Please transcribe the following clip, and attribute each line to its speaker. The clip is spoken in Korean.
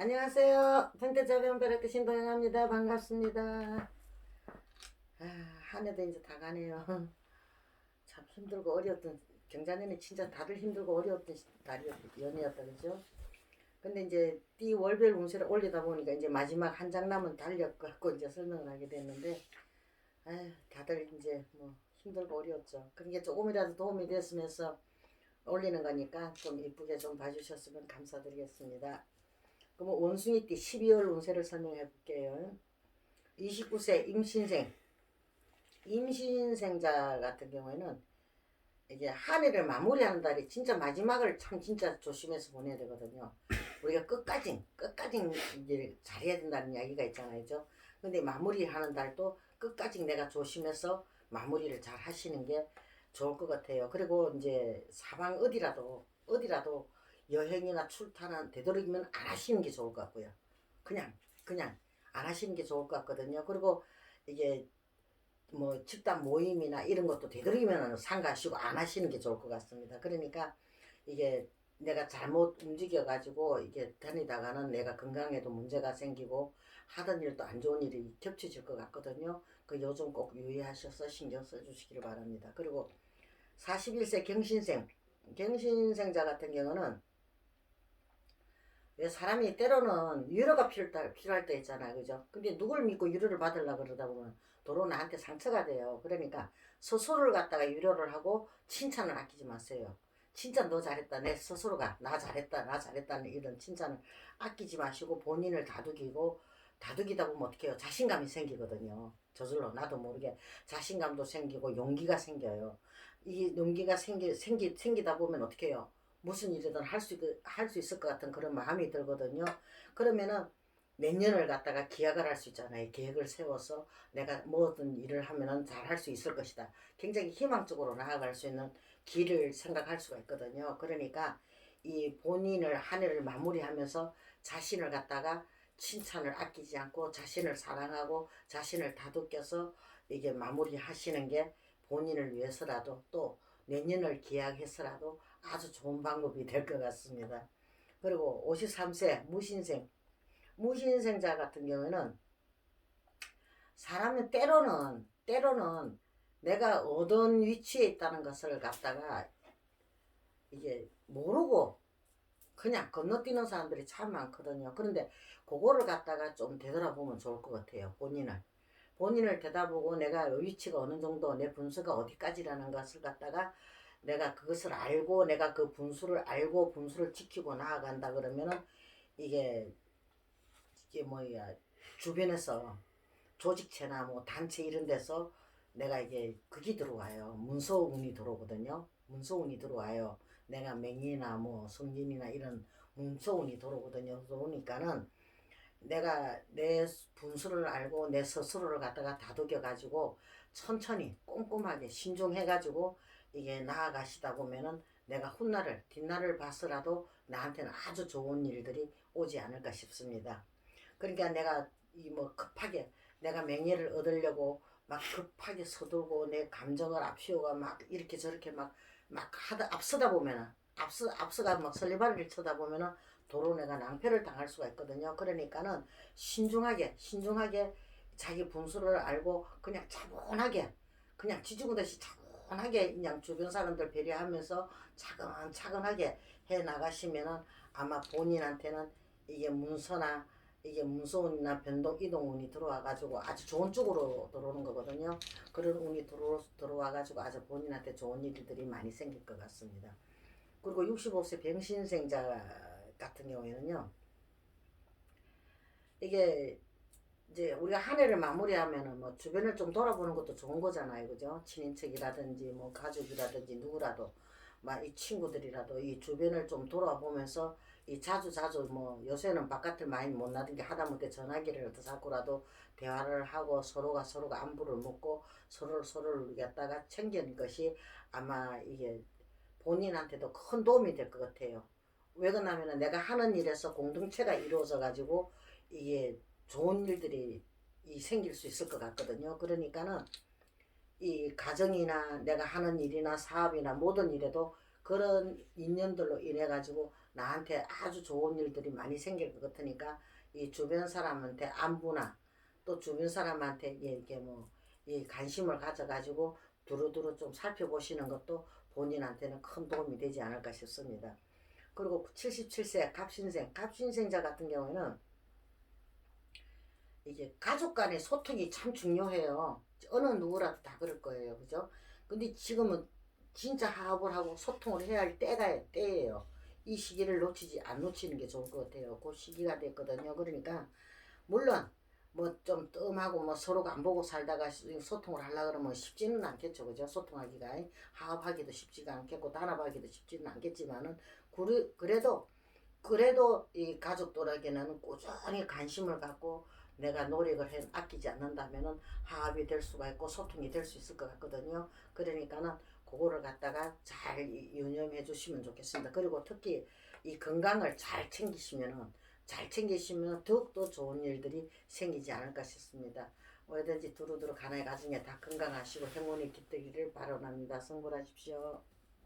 Speaker 1: 안녕하세요. 평택자변별학교 신동영합니다. 반갑습니다. 아, 한 해도 이제 다 가네요. 참 힘들고 어려웠던 경자년이 진짜 다들 힘들고 어려웠던 연이었다 그죠? 근데 이제 띠 월별 운세를 올리다 보니까 이제 마지막 한 장 남은 달력 갖고 이제 설명을 하게 됐는데 아휴 다들 이제 뭐 힘들고 어려웠죠. 그러니까 조금이라도 도움이 됐으면서 올리는 거니까 좀 이쁘게 좀 봐주셨으면 감사드리겠습니다. 그러면 원숭이 띠 12월 운세를 설명해 볼게요. 29세 임신생 임신생자 같은 경우에는 이게 한 해를 마무리하는 달이 진짜 마지막을 참 진짜 조심해서 보내야 되거든요. 우리가 끝까지 끝까지 이제 잘해야 된다는 이야기가 있잖아요, 죠 근데 마무리하는 달도 끝까지 내가 조심해서 마무리를 잘 하시는 게 좋을 것 같아요. 그리고 이제 사방 어디라도 어디라도 여행이나 출타는 되도록이면 안 하시는 게 좋을 것 같고요. 그냥 그냥 안 하시는 게 좋을 것 같거든요. 그리고 이게 뭐 집단 모임이나 이런 것도 되도록이면 상가하시고 안 하시는 게 좋을 것 같습니다. 그러니까 이게 내가 잘못 움직여 가지고 이게 다니다가는 내가 건강에도 문제가 생기고 하던 일도 안 좋은 일이 겹쳐질 것 같거든요. 그 요즘 꼭 유의하셔서 신경 써 주시기를 바랍니다. 그리고 41세 경신생 경신생자 같은 경우는 왜 사람이 때로는 위로가 필요할 때, 필요할 때 있잖아요. 그죠? 근데 누굴 믿고 위로를 받으려고 그러다 보면 도로 나한테 상처가 돼요. 그러니까 스스로를 갖다가 위로를 하고 칭찬을 아끼지 마세요. 칭찬 너 잘했다. 내 스스로가 나 잘했다. 나 잘했다는 이런 칭찬을 아끼지 마시고 본인을 다독이고 다독이다 보면 어떻게 해요? 자신감이 생기거든요. 저절로 나도 모르게 자신감도 생기고 용기가 생겨요. 이 용기가 생기, 생기, 생기다 보면 어떻게 해요? 무슨 일이든 할 수 할 수 있을 것 같은 그런 마음이 들거든요. 그러면은 내년을 갖다가 기약을 할 수 있잖아요. 계획을 세워서 내가 모든 일을 하면은 잘 할 수 있을 것이다. 굉장히 희망적으로 나아갈 수 있는 길을 생각할 수가 있거든요. 그러니까 이 본인을 한 해를 마무리하면서 자신을 갖다가 칭찬을 아끼지 않고 자신을 사랑하고 자신을 다독여서 이게 마무리하시는 게 본인을 위해서라도 또 내년을 기약해서라도 아주 좋은 방법이 될 것 같습니다. 그리고 53세 무신생 무신생자 같은 경우에는 사람은 때로는 때로는 내가 어떤 위치에 있다는 것을 갖다가 이게 모르고 그냥 건너뛰는 사람들이 참 많거든요. 그런데 그거를 갖다가 좀 되돌아보면 좋을 것 같아요. 본인을. 본인을 되다보고 내가 위치가 어느 정도 내 분수가 어디까지라는 것을 갖다가 내가 그것을 알고 내가 그 분수를 알고 분수를 지키고 나아간다 그러면은 이게 이게 뭐야 주변에서 조직체나 뭐 단체 이런 데서 내가 이게 그게 들어와요. 문서운이 들어오거든요. 문서운이 들어와요. 내가 맹인이나 뭐 성진이나 이런 문서운이 들어오거든요. 들어오니까는 내가 내 분수를 알고 내 스스로를 갖다가 다독여 가지고 천천히 꼼꼼하게 신중해 가지고 이게 나아가시다 보면은 내가 훗날을 뒷날을 봐서라도 나한테는 아주 좋은 일들이 오지 않을까 싶습니다. 그러니까 내가 이 뭐 급하게 내가 명예를 얻으려고 막 급하게 서두르고 내 감정을 앞세우고 막 이렇게 저렇게 막 막 하다 앞서다 보면은 앞서 앞서가 막 설리바리를 쳐다 보면은 도로 내가 낭패를 당할 수가 있거든요. 그러니까는 신중하게 신중하게 자기 분수를 알고 그냥 차분하게 그냥 지지구듯이 차 분하게 그냥 주변 사람들 배려하면서 차근차근하게 해 나가시면은 아마 본인한테는 이게 문서나 이게 문서운이나 변동 이동운이 들어와 가지고 아주 좋은 쪽으로 들어오는 거거든요. 그런 운이 들어 들어와 가지고 아주 본인한테 좋은 일들이 많이 생길 것 같습니다. 그리고 65세 병신생자 같은 경우에는요. 이게 이제 우리가 한 해를 마무리하면은 뭐 주변을 좀 돌아보는 것도 좋은 거잖아요, 그죠? 친인척이라든지 뭐 가족이라든지 누구라도 막 이 친구들이라도 이 주변을 좀 돌아보면서 이 자주 자주 뭐 요새는 바깥을 많이 못 나던 게 하다못해 전화기를 잡고라도 대화를 하고 서로가 서로가 안부를 묻고 서로 서로를 갖다가 챙기는 것이 아마 이게 본인한테도 큰 도움이 될 것 같아요. 왜 그러냐면은 내가 하는 일에서 공동체가 이루어져 가지고 이게 좋은 일들이 이 생길 수 있을 것 같거든요. 그러니까는 이 가정이나 내가 하는 일이나 사업이나 모든 일에도 그런 인연들로 인해 가지고 나한테 아주 좋은 일들이 많이 생길 것 같으니까 이 주변 사람한테 안부나 또 주변 사람한테 이게 뭐 이 관심을 가져가지고 두루두루 좀 살펴보시는 것도 본인한테는 큰 도움이 되지 않을까 싶습니다. 그리고 77세 갑신생, 갑신생자 같은 경우에는 이게 가족 간의 소통이 참 중요해요. 어느 누구라도 다 그럴 거예요. 그죠? 근데 지금은 진짜 화합을 하고 소통을 해야 할 때가 때예요. 이 시기를 놓치지 안 놓치는 게 좋을 것 같아요. 그 시기가 됐거든요. 그러니까 물론 뭐 좀 뜸하고 뭐 서로가 안 보고 살다가 소통을 하려 그러면 쉽지는 않겠죠. 그죠? 소통하기가 화합하기도 쉽지가 않겠고 단합하기도 쉽지는 않겠지만은 그래, 그래도 그래도 이 가족들에게는 꾸준히 관심을 갖고 내가 노력을 해 아끼지 않는다면은 화합이 될 수가 있고 소통이 될 수 있을 것 같거든요. 그러니까는 그거를 갖다가 잘 이- 유념해 주시면 좋겠습니다. 그리고 특히 이 건강을 잘 챙기시면은 잘 챙기시면 더욱더 좋은 일들이 생기지 않을까 싶습니다. 뭐든지 두루두루 가나의 가정에 다 건강하시고 행운이 깃들기를 바라옵니다. 성불하십시오.